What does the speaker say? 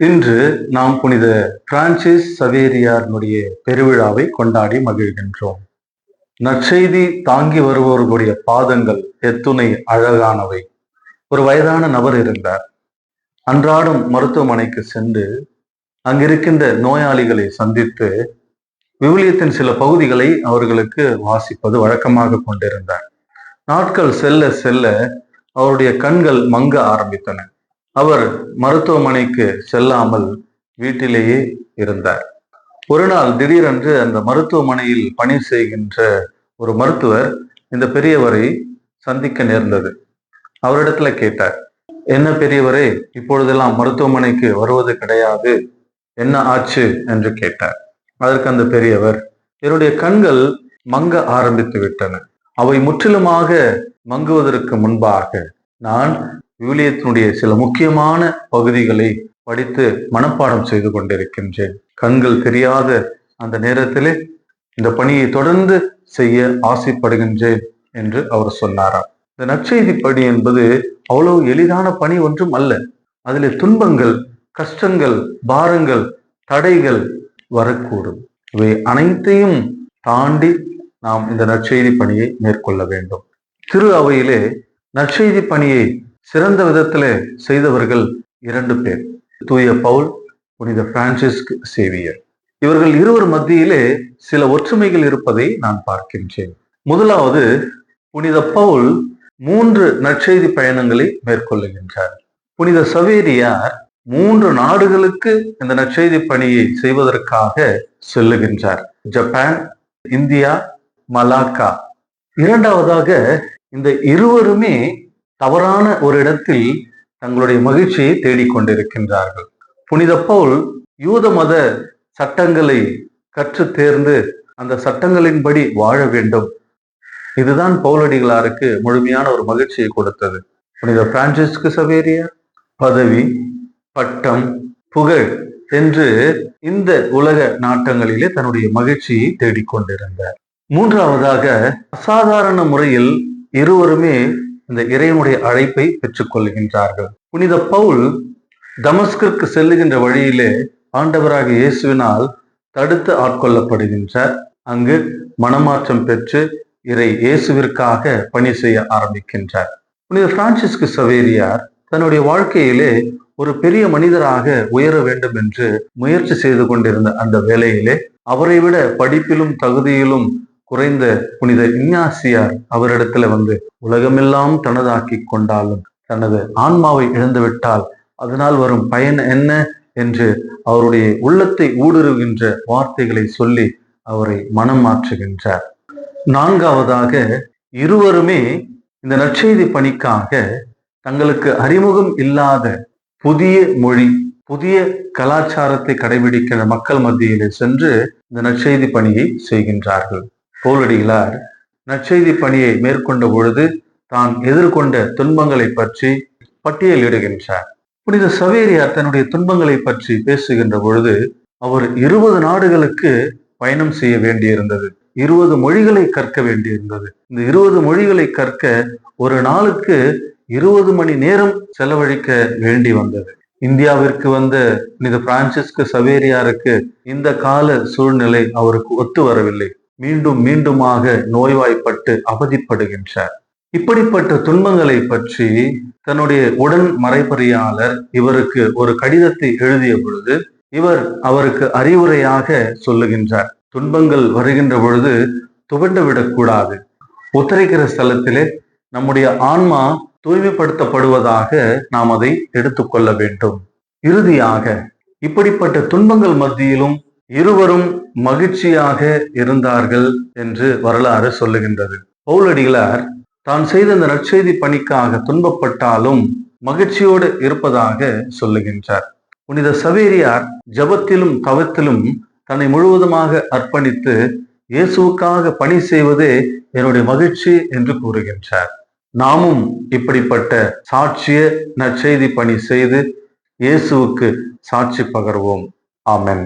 இன்று நாம் புனித பிரான்சிஸ் சவேரியாருடைய பெருவிழாவை கொண்டாடி மகிழ்கின்றோம். நற்செய்தி தாங்கி வருபவர்களுடைய பாதங்கள் எத்துணை அழகானவை. ஒரு வயதான நபர் இருந்தார். அன்றாடம் மருத்துவமனைக்கு சென்று அங்கிருக்கின்ற நோயாளிகளை சந்தித்து விவிலியத்தின் சில பகுதிகளை அவர்களுக்கு வாசிப்பது வழக்கமாக கொண்டிருந்தார். நாட்கள் செல்ல செல்ல அவருடைய கண்கள் மங்க ஆரம்பித்தன. அவர் மருத்துவமனைக்கு செல்லாமல் வீட்டிலேயே இருந்தார். ஒரு நாள் திடீரென்று அந்த மருத்துவமனையில் பணி செய்கின்ற ஒரு மருத்துவர் இந்த பெரியவரை சந்திக்க நேர்ந்தது. அவரிடத்துல கேட்டார் என்ன பெரியவரே இப்பொழுதெல்லாம் மருத்துவமனைக்கு வருவது கிடையாது என்ன ஆச்சு? என்று கேட்டார். அதற்கு அந்த பெரியவர் என்னுடைய கண்கள் மங்க ஆரம்பித்து விட்டன. அவை முற்றிலுமாக மங்குவதற்கு முன்பாக நான் விவிலியத்தினுடைய சில முக்கியமான பகுதிகளை படித்து மனப்பாடம் செய்து கொண்டிருக்கின்றேன். கண்கள் தெரியாத அந்த நேரத்திலே இந்த பணியை தொடர்ந்து செய்ய ஆசைப்படுகின்றேன் என்று அவர் சொன்னாராம். இந்த நற்செய்தி பணி என்பது அவ்வளவு எளிதான பணி ஒன்றும் அல்ல. அதில் துன்பங்கள் கஷ்டங்கள் பாரங்கள் தடைகள் வரக்கூடும். இவை அனைத்தையும் தாண்டி நாம் இந்த நற்செய்தி பணியை மேற்கொள்ள வேண்டும். திரு அவையிலே நற்செய்தி பணியை சிறந்த விதத்திலே செய்தவர்கள் இரண்டு பேர். தூய பவுல் புனித பிரான்சிஸ்க் சேவியர். இவர்கள் இருவர் மத்தியிலே சில ஒற்றுமைகள் இருப்பதை நான் பார்க்கின்றேன். முதலாவது புனித பவுல் மூன்று நற்செய்தி பயணங்களை மேற்கொள்ளுகின்றார். புனித சவேரியார் மூன்று நாடுகளுக்கு இந்த நற்செய்தி பணியை செய்வதற்காக செல்லுகின்றார். Japan India Malacca. இரண்டாவதாக இந்த இருவருமே தவறான ஒரு இடத்தில் தங்களுடைய மகிழ்ச்சியை தேடிக்கொண்டிருக்கின்றார்கள். புனித பவுல் யூத மத சட்டங்களை கற்று தேர்ந்து அந்த சட்டங்களின்படி வாழ வேண்டும். இதுதான் பவுலடிகளாருக்கு முழுமையான ஒரு மகிழ்ச்சியை கொடுத்தது. புனித பிரான்சிஸ்கு சவேரியா பதவி பட்டம் புகழ் என்று இந்த உலக நாட்டங்களிலே தன்னுடைய மகிழ்ச்சியை தேடிக்கொண்டிருந்தார். மூன்றாவதாக அசாதாரண முறையில் இருவருமே இந்த இறைவனுடைய அழைப்பை பெற்றுக்கொள்கின்றார்கள். புனித பவுல் தமஸ்கிற்கு செல்லுகின்ற வழியிலே ஆண்டவராக இயேசுவினால் தடுத்து ஆட்கொள்ளப்படுகின்றார். அங்கு மனமாற்றம் பெற்று இறை இயேசுவிற்காக பணி செய்ய ஆரம்பிக்கின்றார். புனித பிரான்சிஸ்கு சவேரியார் தன்னுடைய வாழ்க்கையிலே ஒரு பெரிய மனிதராக உயர வேண்டும் என்று முயற்சி செய்து கொண்டிருந்த அந்த வேளையிலே அவரை விட படிப்பிலும் தகுதியிலும் குறைந்த புனித இன்யாசியார் அவரிடத்துல வந்து உலகமெல்லாம் தனதாக்கி கொண்டாலும் தனது ஆன்மாவை இழந்துவிட்டால் அதனால் வரும் பயன் என்ன என்று அவருடைய உள்ளத்தை ஊடுருகின்ற வார்த்தைகளை சொல்லி அவரை மனம் மாற்றுகின்றார். நான்காவதாக இருவருமே இந்த நற்செய்தி பணிக்காக தங்களுக்கு அறிமுகம் இல்லாத புதிய மொழி புதிய கலாச்சாரத்தை கடைபிடிக்கிற மக்கள் மத்தியிலே சென்று இந்த நற்செய்தி பணியை செய்கின்றார்கள். போலடிகளார் நற்செய்தி பணியை மேற்கொண்ட பொழுது தான் எதிர்கொண்ட துன்பங்களை பற்றி பட்டியலிடுகின்றார். புனித சவேரியார் தன்னுடைய துன்பங்களை பற்றி பேசுகின்ற பொழுது அவர் இருபது நாடுகளுக்கு பயணம் செய்ய வேண்டியிருந்தது. இருபது மொழிகளை கற்க வேண்டியிருந்தது. இந்த இருபது மொழிகளை கற்க ஒரு நாளுக்கு இருபது மணி நேரம் செலவழிக்க வேண்டி வந்தது. இந்தியாவிற்கு வந்த புனித பிரான்சிஸ்கு சவேரியாருக்கு இந்த கால சூழ்நிலை அவருக்கு ஒத்து வரவில்லை. மீண்டும் மீண்டுமாக நோய்வாய்ப்பட்டு அவதிப்படுகின்றார். இப்படிப்பட்ட துன்பங்களை பற்றி தன்னுடைய உடன் மறைபறியாளர் இவருக்கு ஒரு கடிதத்தை எழுதிய பொழுது இவர் அவருக்கு அறிவுரையாக சொல்லுகின்றார். துன்பங்கள் வருகின்ற பொழுது துவண்டு விடக்கூடாது. உத்தரிக்கிற ஸ்தலத்திலே நம்முடைய ஆன்மா தூய்மைப்படுத்தப்படுவதாக நாம் அதை எடுத்துக்கொள்ள வேண்டும். இறுதியாக இப்படிப்பட்ட துன்பங்கள் மத்தியிலும் இருவரும் மகிழ்ச்சியாக இருந்தார்கள் என்று வரலாறு சொல்லுகின்றது. பவுலடிகளார் தான் செய்த இந்த நற்செய்தி பணிக்காக துன்பப்பட்டாலும் மகிழ்ச்சியோடு இருப்பதாக சொல்லுகின்றார். புனித சவேரியார் ஜபத்திலும் தவத்திலும் தன்னை முழுவதுமாக அர்ப்பணித்து இயேசுவுக்காக பணி செய்வதே என்னுடைய மகிழ்ச்சி என்று கூறுகின்றார். நாமும் இப்படிப்பட்ட சாட்சிய நற்செய்தி பணி செய்து இயேசுவுக்கு சாட்சி பகர்வோம். ஆமென்.